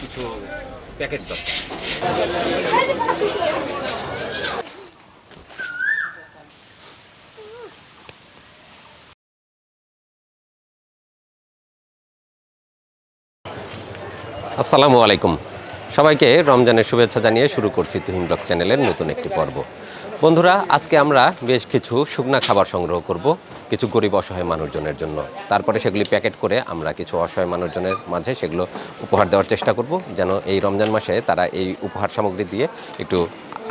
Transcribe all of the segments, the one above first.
কিছু প্যাকেট আসসালামু আলাইকুম। সবাইকে রমজানের শুভেচ্ছা জানিয়ে শুরু করছি তুহিন ব্লগ চ্যানেলের নতুন একটি পর্ব। বন্ধুরা, আজকে আমরা বেশ কিছু শুকনা খাবার সংগ্রহ করব কিছু গরিব অসহায় মানুষজনের জন্য। তারপরে সেগুলি প্যাকেট করে আমরা কিছু অসহায় মানুষজনের মাঝে সেগুলো উপহার দেওয়ার চেষ্টা করব, যেন এই রমজান মাসে তারা এই উপহার সামগ্রী দিয়ে একটু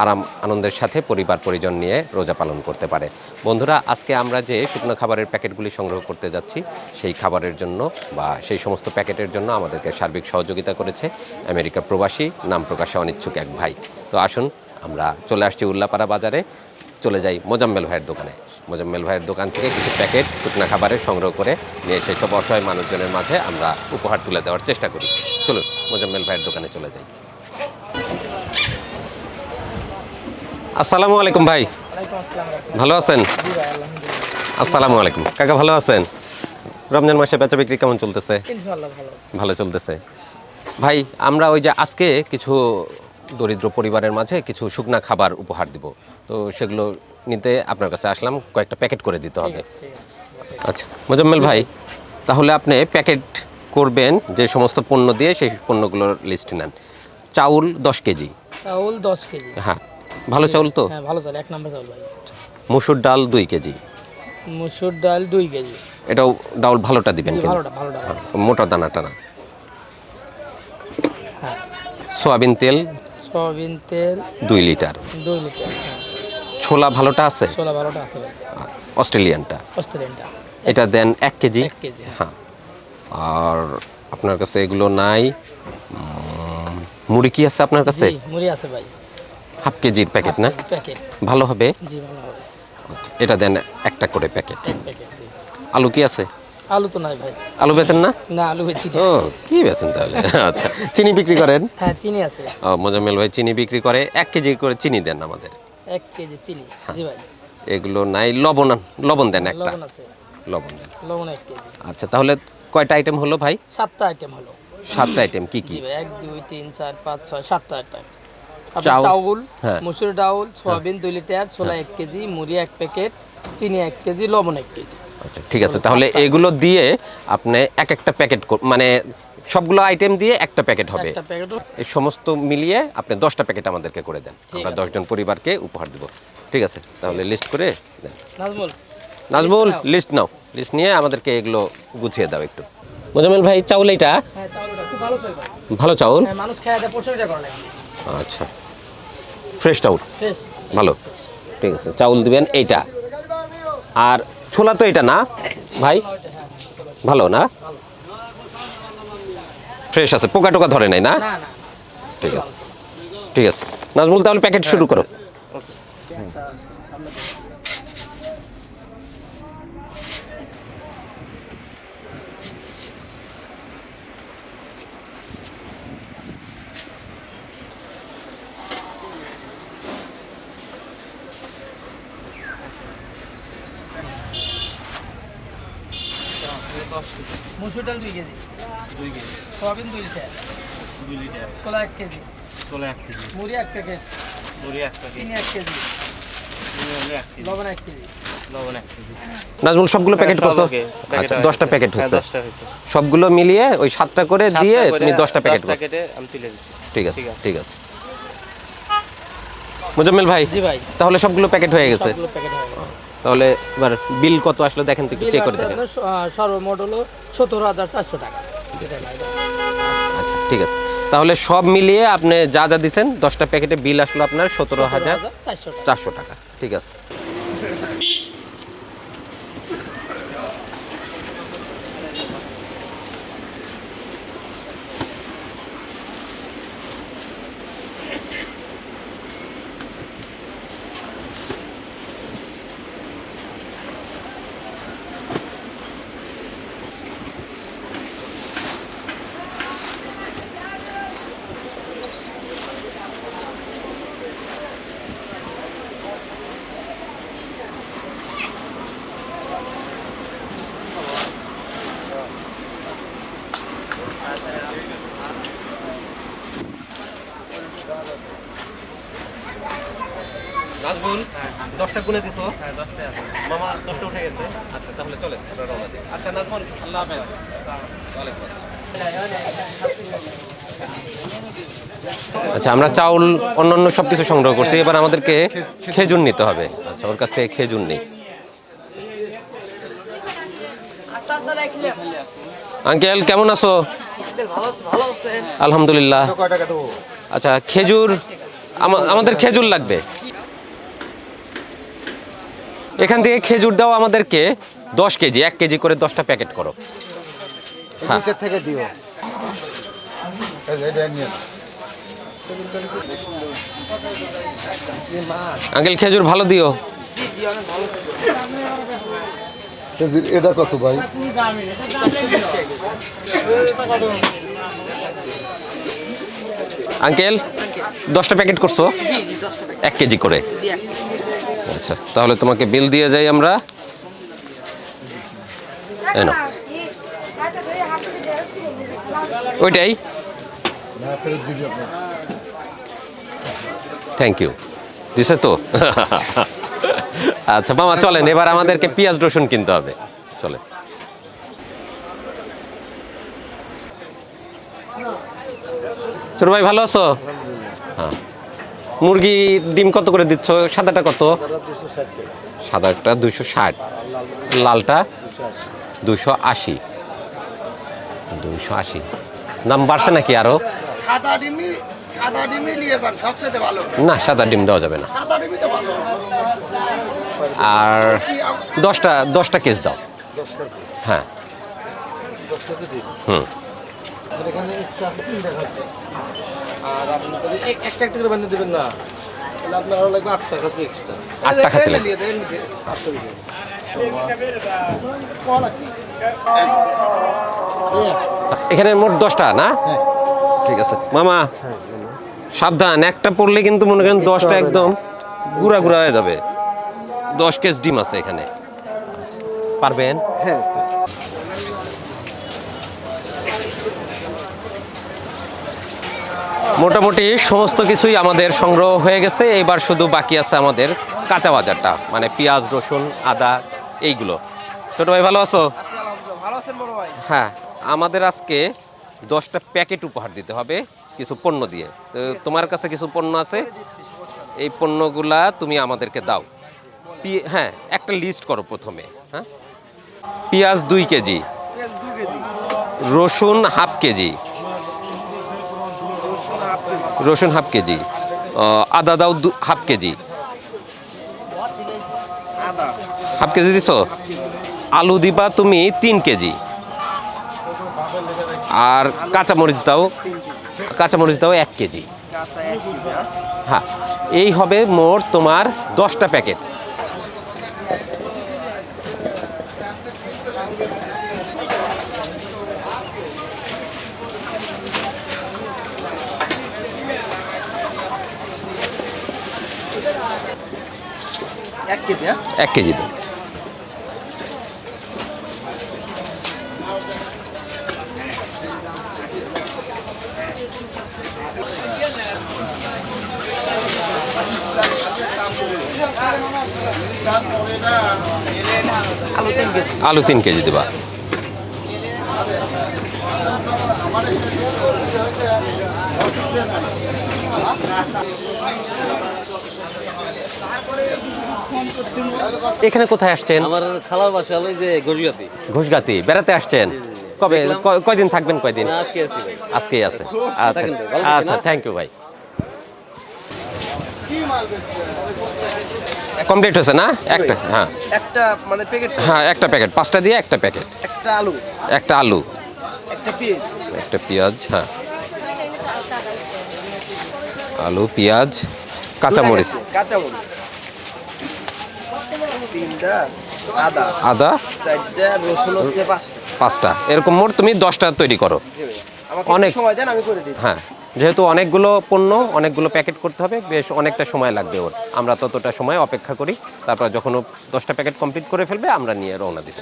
আরাম, আনন্দের সাথে পরিবার, পরিজন নিয়ে রোজা পালন করতে পারে। বন্ধুরা, আজকে আমরা যে শুকনো খাবারের প্যাকেটগুলি সংগ্রহ করতে যাচ্ছি, সেই খাবারের জন্য বা সেই সমস্ত প্যাকেটের জন্য আমাদেরকে সার্বিক সহযোগিতা করেছে আমেরিকা প্রবাসী, নাম প্রকাশে অনিচ্ছুক এক ভাই। তো আসুন আমরা চলে আসছি উল্লাপাড়া বাজারে। চলে যাই মোজাম্মেল ভাইয়ের দোকানে। মোজাম্মেল ভাইয়ের দোকান থেকে কিছু প্যাকেট শুকনা খাবারের সংগ্রহ করে নিয়ে সেই সব অসহায় মানুষজনের মাঝে আমরা উপহার তুলে দেওয়ার চেষ্টা করি। চলুন মোজাম্মেল ভাইয়ের দোকানে চলে যাই। আসসালামু আলাইকুম ভাই। ভালো আছেন? আসসালামু আলাইকুম। কাকা ভালো আছেন? রমজান মাসে বেচা বিক্রি কেমন চলতেছে? ভালো। ভালো চলতেছে। ভাই আমরা ওই যে আজকে কিছু দরিদ্র পরিবারের মাঝে কিছু শুকনা খাবার উপহার দিব। তো সেগুলো নিতে আপনার কাছে আসলাম কয়েকটা প্যাকেট করে দিতে হবে। আচ্ছা মোজাম্মেল ভাই তাহলে আপনি প্যাকেট করবেন যে সমস্ত পণ্য দিয়ে সেই পণ্যগুলোর লিস্ট নেন। চাউল দশ কেজি। চাউল দশ কেজি। হ্যাঁ ভালো চাউল তো? হ্যাঁ ভালো চাল এক নম্বর চাউল ভাই। মুসুর ডাল দুই কেজি। মুসুর ডাল দুই কেজি। এটাও ডাউল ভালোটা দিবেন জি, ভালোটা ভালোটা হ্যাঁ, মোটা দানাটা না। হ্যাঁ। সোয়াবিন তেল সয়াবিন তেল দুই লিটার। দুই লিটার হ্যাঁ। ছোলা ভালোটা আছে? ছোলা ভালোটা আছে অস্ট্রেলিয়ানটা? অস্ট্রেলিয়ানটা। এটা দেন এক কেজি? কেজি হ্যাঁ। আর আপনার কাছে এগুলো নাই। মুড়ি কি আছে আপনার কাছে? জি মুড়ি আছে ভাই। হাফ কেজির প্যাকেট না? প্যাকেট। ভালো হবে? জি ভালো হবে। আচ্ছা, এটা দেন একটা করে প্যাকেট। আলু কি আছে? আলু তো নাই ভাই। আলু বেচেন না? না আলু বেচি। ও কি বেচেন তাহলে? আচ্ছা চিনি বিক্রি করেন? হ্যাঁ চিনি আছে। ও, মোজাম্মেল ভাই চিনি বিক্রি করে এক কেজি করে চিনি দেন আমাদের। এক কেজি চিনি জি ভাই। এগুলো নাই লবণ লবণ দেন একটা। লবণ আছে। লবণ দেন। লবণ এক কেজি। আচ্ছা তাহলে কয়টা আইটেম হলো ভাই? সাতটা আইটেম হলো। সাতটা আইটেম কি কি? ভাই এক দুই তিন চার পাঁচ ছয় সাতটা আইটেম চাউল? হ্যাঁ। মুসুর ডাউল সয়াবিন দুই লিটার ছোলা এক কেজি মুড়ি এক প্যাকেট চিনি এক কেজি লবণ এক কেজি। আচ্ছা ঠিক আছে তাহলে এগুলো দিয়ে আপনি এক একটা প্যাকেট মানে সবগুলো আইটেম দিয়ে একটা প্যাকেট হবে। এই সমস্ত মিলিয়ে আপনি দশটা প্যাকেট আমাদেরকে করে দেন। আমরা দশজন পরিবারকে উপহার দেব। ঠিক আছে তাহলে লিস্ট করে দেন। নাজমুল নাজমুল লিস্ট নাও। লিস্ট নিয়ে আমাদেরকে এগুলো গুছিয়ে দাও একটু। মোজামেল ভাই চাউল এইটা? হ্যাঁ চাউলটা খুব ভালো চাউল হ্যাঁ আচ্ছা ফ্রেশ চাউল। ভালো। ঠিক আছে চাউল দিবেন এইটা। আর ছোলা তো এটা না? ভাই ভালো না? ফ্রেশ আছে পোকা টোকা ধরে নাই না? ঠিক আছে। ঠিক আছে। নাজমুল তাহলে প্যাকেট শুরু করো। মুসুর ডাল দুই কেজি। দুই কেজি। সয়াবিন দুই লিটার। দুই লিটার। ছোলা এক কেজি। ষোলো এক কেজি। মুড়ি এক প্যাকেট। মুড়ি এক প্যাকেট। চিনি এক কেজি। লবণ এক কেজি। লবণ এক কেজি। নাজমুল সবগুলো প্যাকেট হ্যাঁ, প্যাকেট আচ্ছা হয়ে দশটা গেছে। প্যাকেট হ্যাঁ, হচ্ছে সবগুলো মিলিয়ে ওই সাতটা করে দিয়ে তুমি দশটা দশ প্যাকেট করছ প্যাকেটে আমি তুলে দিচ্ছি। ঠিক আছে ঠিক আছে। ঠিক আছে। মোজাম্মেল ভাই জি ভাই। তাহলে সবগুলো প্যাকেট হয়ে গেছে। সবগুলো প্যাকেট হয়ে গেছে। তাহলে এবার বিল কত আসলে দেখেন তো একটু চেক করে দেখেন। সর্বমোট হলো সতেরো হাজার চারশো টাকা। আচ্ছা ঠিক আছে। তাহলে সব মিলিয়ে আপনি যা যা দিচ্ছেন দশটা প্যাকেটে বিল আসলো আপনার সতেরো হাজার চারশো টাকা। ঠিক আছে। দশটা গুনে দিছো? হ্যাঁ মামা দশটা উঠে গেছে। আচ্ছা তাহলে চলে আমরা রওনা দিই। আচ্ছা নাজমুল আল্লাহ হাফেজ। ওয়ালাইকুম আচ্ছা আমরা চাউল অন্যান্য সব কিছু সংগ্রহ করছি। এবার আমাদেরকে খেজুর নিতে হবে। আচ্ছা ওর কাছ থেকে খেজুর নেই। আঙ্কেল কেমন আছো? ভালো আছে ভালো আছে আলহামদুলিল্লাহ আচ্ছা খেজুর আমাদের খেজুর লাগবে। এখান থেকে খেজুর দাও আমাদেরকে দশ কেজি এক কেজি করে দশটা প্যাকেট করো। নিচের থেকে দিও। আঙ্কেল খেজুর ভালো দিও জি জি অনেক ভালো কেজির এটা কত ভাই? আঙ্কেল দশটা প্যাকেট করছ? জি জি দশটা প্যাকেট। এক কেজি করে। আচ্ছা তাহলে তোমাকে বিল দিয়ে যাই আমরা। ওইটাই। থ্যাংক ইউ দিছে তো? আচ্ছা মামা, চলেন, এবার আমাদেরকে পেঁয়াজ, রসুন কিনতে হবে। চলে ছোট ভাই, ভালো আছো? হ্যাঁ। মুরগি ডিম কত করে দিচ্ছ? সাদাটা কত? সাদাটা দুশো ষাট। লালটা দুশো আশি। দুশো আশি। দাম বাড়ছে নাকি আরও? সাদা ডিমি সাদা ডিমি নিয়ে যান সবচেয়ে ভালো। না সাদা ডিম দেওয়া যাবে না। আর দশটা দশটা কেস দাও। হ্যাঁ। হুম। আর একটা একটা করে বানিয়ে দেবেন না। তাহলে আপনার আরও লাগবে আট টাকা এক্সট্রা খাতে লাগবে আটশো এখানে মোট দশটা না? হ্যাঁ। ঠিক আছে। মামা সাবধান একটা পড়লে কিন্তু মনে করেন দশটা একদম গুড়া গুড়া হয়ে যাবে। দশ কেস ডিম আছে এখানে। পারবেন? হ্যাঁ। মোটামুটি সমস্ত কিছুই আমাদের সংগ্রহ হয়ে গেছে। এবার শুধু বাকি আছে আমাদের কাঁচা বাজারটা মানে পেঁয়াজ রসুন আদা এইগুলো। ছোট ভাই ভালো আছো? হ্যাঁ আমাদের আজকে দশটা প্যাকেট উপহার দিতে হবে কিছু পণ্য দিয়ে। তো তোমার কাছে কিছু পণ্য আছে? এই পণ্যগুলা তুমি আমাদেরকে দাও। হ্যাঁ একটা লিস্ট করো প্রথমে হ্যাঁ? পেঁয়াজ দুই কেজি। রসুন হাফ কেজি রসুন হাফ কেজি আদা দাও দু- হাফ কেজি। হাফ কেজি দিছ? আলু দিবা তুমি তিন কেজি। আর কাঁচামরিচ দাও কাঁচামরিচ দাও এক কেজি। কাঁচা এক কেজি হ্যাঁ? হ্যাঁ এই হবে মোট তোমার দশটা প্যাকেট। এক কেজি হ্যাঁ? এক কেজি আলু তিন কেজি দেবা। এখানে কোথায় আসছেন? আমার খালার বাসা ওই যে গরিয়াতি ঘুষগাতি বেড়াতে আসছেন। কবে ক- কয়দিন থাকবেন কয়দিন? আজকে আছি ভাই। আজকেই আছে। আচ্ছা থাকেন আচ্ছা থ্যাংক ইউ ভাই। কমপ্লিট হয়েছে না? একটা হ্যাঁ। একটা মানে প্যাকেট হ্যাঁ একটা প্যাকেট পাঁচটা দিয়ে একটা প্যাকেট একটা আলু। একটা আলু। একটা পেঁয়াজ। একটা পেঁয়াজ হ্যাঁ। আলু পেঁয়াজ কাঁচামরিচ। কাঁচা মরিচ তিনটা আদা। আদা? চারটা রসুন হচ্ছে পাঁচটা। পাঁচটা। এরকম মোট তুমি দশটা তৈরি করো। অনেক। সময় দেন আমি করে দিই হ্যাঁ। যেহেতু অনেকগুলো পণ্য অনেকগুলো প্যাকেট করতে হবে বেশ অনেকটা সময় লাগবে ওর। আমরা ততটা সময় অপেক্ষা করি। তারপর যখন ও দশটা প্যাকেট কমপ্লিট করে ফেলবে আমরা নিয়ে রওনা দিব।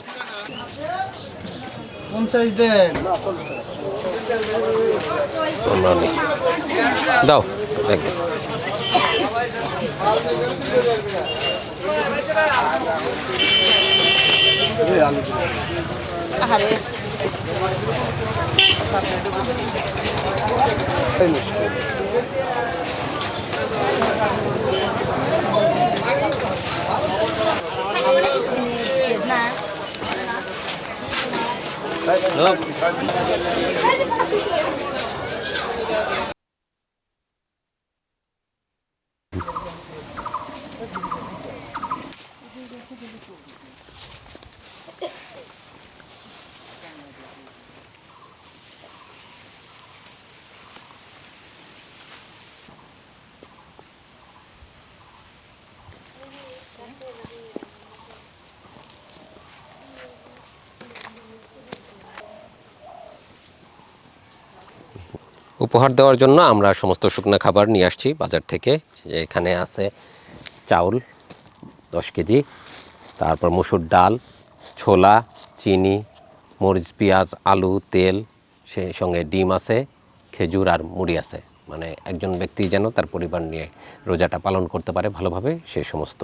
নিই। দাও আরে না উপহার দেওয়ার জন্য আমরা সমস্ত শুকনো খাবার নিয়ে আসছি বাজার থেকে। এখানে আছে চাউল দশ কেজি, তারপর মসুর ডাল, ছোলা, চিনি, মরিচ, পেঁয়াজ, আলু, তেল সেই সঙ্গে ডিম আছে, খেজুর আর মুড়ি আছে। মানে একজন ব্যক্তি যেন তার পরিবার নিয়ে রোজাটা পালন করতে পারে ভালোভাবে সেই সমস্ত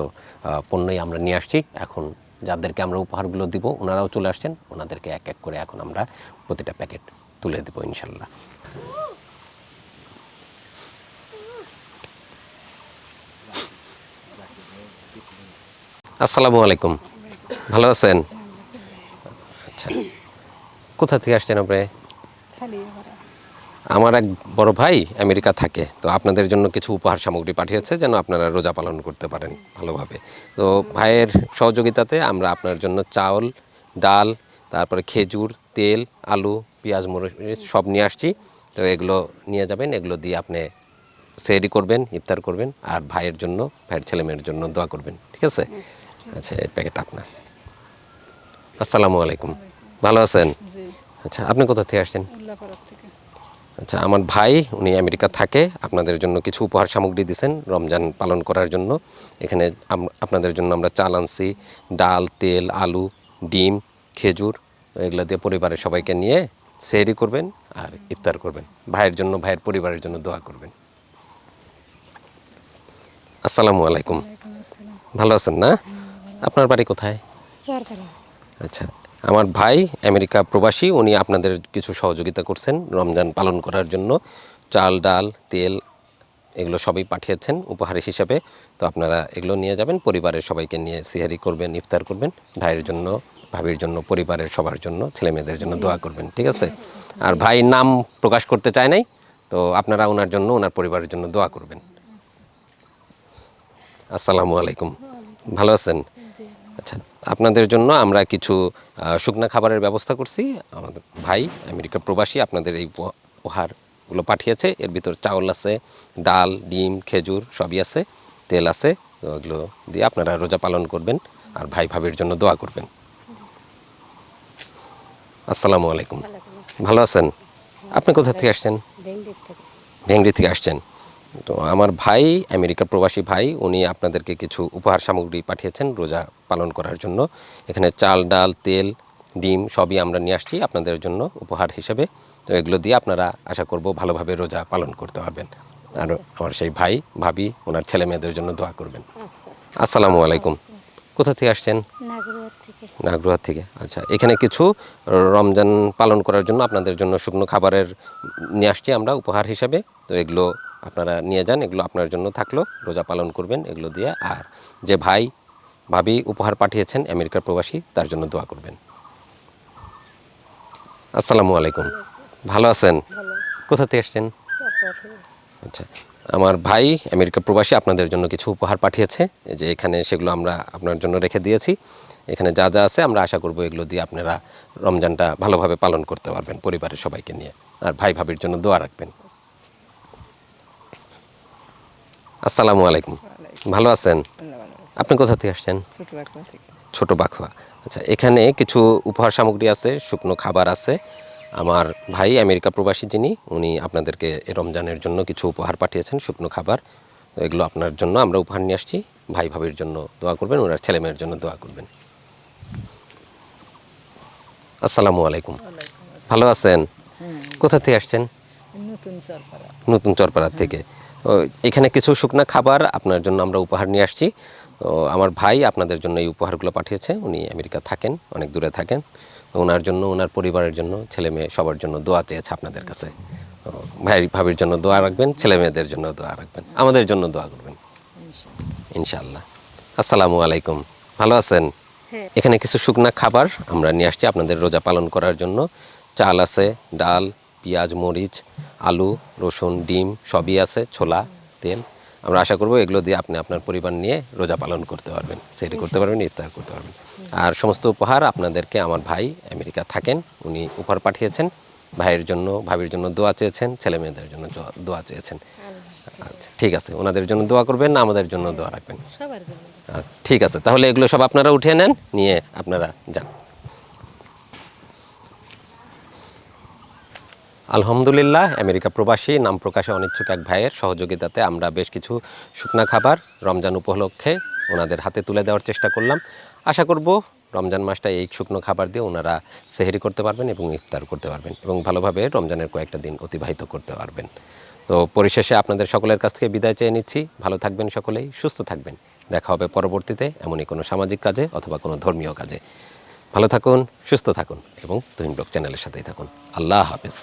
পণ্যই আমরা নিয়ে আসছি। এখন যাদেরকে আমরা উপহারগুলো দিব, ওনারাও চলে আসছেন, ওনাদেরকে এক এক করে এখন আমরা প্রতিটা প্যাকেট তুলে দেবো ইনশাল্লাহ। আসসালামু আলাইকুম। ভালো আছেন? আচ্ছা। কোথা থেকে আসছেন আপনি? আমার এক বড় ভাই আমেরিকা থাকে তো আপনাদের জন্য কিছু উপহার সামগ্রী পাঠিয়েছে যেন আপনারা রোজা পালন করতে পারেন ভালোভাবে। তো ভাইয়ের সহযোগিতাতে আমরা আপনার জন্য চাউল ডাল তারপরে খেজুর তেল আলু পেঁয়াজ মরিচ সব নিয়ে আসছি। তো এগুলো নিয়ে যাবেন এগুলো দিয়ে আপনি সেহরি করবেন ইফতার করবেন আর ভাইয়ের জন্য ভাইয়ের ছেলেমেয়ের জন্য দোয়া করবেন ঠিক আছে? আচ্ছা এই প্যাকেট আপনার। আসসালামু আলাইকুম। ভালো আছেন? আচ্ছা আপনি কোথা থেকে আসছেন? আচ্ছা আমার ভাই উনি আমেরিকা থাকে আপনাদের জন্য কিছু উপহার সামগ্রী দিয়েছেন রমজান পালন করার জন্য। এখানে আপনাদের জন্য আমরা চাল আনছি ডাল তেল আলু ডিম খেজুর এগুলো দিয়ে পরিবারের সবাইকে নিয়ে সেহরি করবেন আর ইফতার করবেন। ভাইয়ের জন্য ভাইয়ের পরিবারের জন্য দোয়া করবেন। আসসালামু আলাইকুম। ভালো আছেন না? আপনার বাড়ি কোথায়? আচ্ছা আমার ভাই আমেরিকা প্রবাসী উনি আপনাদের কিছু সহযোগিতা করছেন রমজান পালন করার জন্য। চাল ডাল তেল এগুলো সবই পাঠিয়েছেন উপহার হিসাবে। তো আপনারা এগুলো নিয়ে যাবেন পরিবারের সবাইকে নিয়ে সিহারি করবেন ইফতার করবেন ভাইয়ের জন্য ভাবির জন্য পরিবারের সবার জন্য ছেলে মেয়েদের জন্য দোয়া করবেন ঠিক আছে? আর ভাই নাম প্রকাশ করতে চায় নাই তো আপনারা ওনার জন্য ওনার পরিবারের জন্য দোয়া করবেন। আসসালামু আলাইকুম। ভালো আছেন? আচ্ছা আপনাদের জন্য আমরা কিছু শুকনা খাবারের ব্যবস্থা করছি। আমাদের ভাই আমেরিকা প্রবাসী আপনাদের এই উপ- উপহারগুলো পাঠিয়েছে। এর ভিতর চাউল আছে ডাল ডিম খেজুর সবই আছে তেল আছে ওগুলো দিয়ে আপনারা রোজা পালন করবেন আর ভাই ভাবির জন্য দোয়া করবেন। আসসালামু আলাইকুম। ভালো আছেন? আপনি কোথা থেকে আসছেন? ভেংড়ি থেকে আসছেন। তো আমার ভাই আমেরিকা প্রবাসী ভাই উনি আপনাদেরকে কিছু উপহার সামগ্রী পাঠিয়েছেন রোজা পালন করার জন্য। এখানে চাল ডাল তেল ডিম সবই আমরা নিয়ে আসছি আপনাদের জন্য উপহার হিসেবে। তো এগুলো দিয়ে আপনারা আশা করব ভালোভাবে রোজা পালন করতে পারবেন। আর আমার সেই ভাই ভাবি ওনার ছেলে মেয়েদের জন্য দোয়া করবেন। আসসালামু আলাইকুম। কোথা থেকে আসছেন? নাগরুয়ার থেকে। আচ্ছা এখানে কিছু রমজান পালন করার জন্য আপনাদের জন্য শুকনো খাবারের নিয়ে আসছি আমরা উপহার হিসাবে। তো এগুলো আপনারা নিয়ে যান এগুলো আপনার জন্য থাকল রোজা পালন করবেন এগুলো দিয়ে। আর যে ভাই ভাবি উপহার পাঠিয়েছেন আমেরিকার প্রবাসী তার জন্য দোয়া করবেন। আসসালামু আলাইকুম। ভালো আছেন? কোথা থেকে এসছেন? আচ্ছা আমার ভাই আমেরিকা প্রবাসী আপনাদের জন্য কিছু উপহার পাঠিয়েছে। যে এখানে সেগুলো আমরা আপনার জন্য রেখে দিয়েছি। এখানে যা যা আছে আমরা আশা করব এগুলো দিয়ে আপনারা রমজানটা ভালোভাবে পালন করতে পারবেন পরিবারের সবাইকে নিয়ে। আর ভাই ভাবির জন্য দোয়া রাখবেন। আসসালামু আলাইকুম। ভালো আছেন? আপনি কোথা থেকে আসছেন? ছোট বাখুয়া আচ্ছা এখানে কিছু উপহার সামগ্রী আছে শুকনো খাবার আছে। আমার ভাই আমেরিকা প্রবাসী যিনি উনি আপনাদেরকে রমজানের জন্য কিছু উপহার পাঠিয়েছেন শুকনো খাবার। তো এগুলো আপনার জন্য আমরা উপহার নিয়ে আসছি। ভাই ভাবির জন্য দোয়া করবেন ওনার ছেলে মেয়ের জন্য দোয়া করবেন। আসসালামু আলাইকুম। ভালো আছেন? কোথা থেকে আসছেন? নতুন চরপাড়া থেকে। এখানে কিছু শুকনা খাবার আপনার জন্য আমরা উপহার নিয়ে আসছি। তো আমার ভাই আপনাদের জন্য এই উপহারগুলো পাঠিয়েছে। উনি আমেরিকা থাকেন অনেক দূরে থাকেন। তো ওনার জন্য ওনার পরিবারের জন্য ছেলে মেয়ে সবার জন্য দোয়া চেয়েছে আপনাদের কাছে। ভাই ভাবির জন্য দোয়া রাখবেন ছেলে মেয়েদের জন্য দোয়া রাখবেন। আমাদের জন্য দোয়া করবেন। ইনশাল্লাহ আসসালামু আলাইকুম। ভালো আছেন? হ্যাঁ। এখানে কিছু শুকনা খাবার আমরা নিয়ে আসছি আপনাদের রোজা পালন করার জন্য। চাল আছে ডাল পেঁয়াজ মরিচ আলু রসুন ডিম সবই আছে ছোলা তেল। আমরা আশা করব এগুলো দিয়ে আপনি আপনার পরিবার নিয়ে রোজা পালন করতে পারবেন সেটি করতে পারবেন ইফতার করতে পারবেন। আর সমস্ত উপহার আপনাদেরকে আমার ভাই আমেরিকা থাকেন উনি উপহার পাঠিয়েছেন ভাইয়ের জন্য ভাবির জন্য দোয়া চেয়েছেন ছেলে মেয়েদের জন্য দোয়া চেয়েছেন। আচ্ছা ঠিক আছে ওনাদের জন্য দোয়া করবেন না আমাদের জন্য দোয়া রাখবেন। আচ্ছা, ঠিক আছে তাহলে এগুলো সব আপনারা উঠিয়ে নেন নিয়ে আপনারা যান। আলহামদুলিল্লাহ, আমেরিকা প্রবাসী, নাম প্রকাশে অনিচ্ছুক এক ভাইয়ের সহযোগিতাতে আমরা বেশ কিছু শুকনা খাবার রমজান উপলক্ষে ওনাদের হাতে তুলে দেওয়ার চেষ্টা করলাম। আশা করব রমজান মাসটা এই শুকনো খাবার দিয়ে ওনারা সেহেরি করতে পারবেন এবং ইফতার করতে পারবেন এবং ভালোভাবে রমজানের কয়েকটা দিন অতিবাহিত করতে পারবেন। তো পরিশেষে আপনাদের সকলের কাছ থেকে বিদায় চেয়ে নিচ্ছি। ভালো থাকবেন সকলেই, সুস্থ থাকবেন। দেখা হবে পরবর্তীতে এমনই কোনো সামাজিক কাজে অথবা কোনো ধর্মীয় কাজে। ভালো থাকুন, সুস্থ থাকুন এবং তুহিন ব্লগ চ্যানেলের সাথেই থাকুন। আল্লাহ হাফেজ।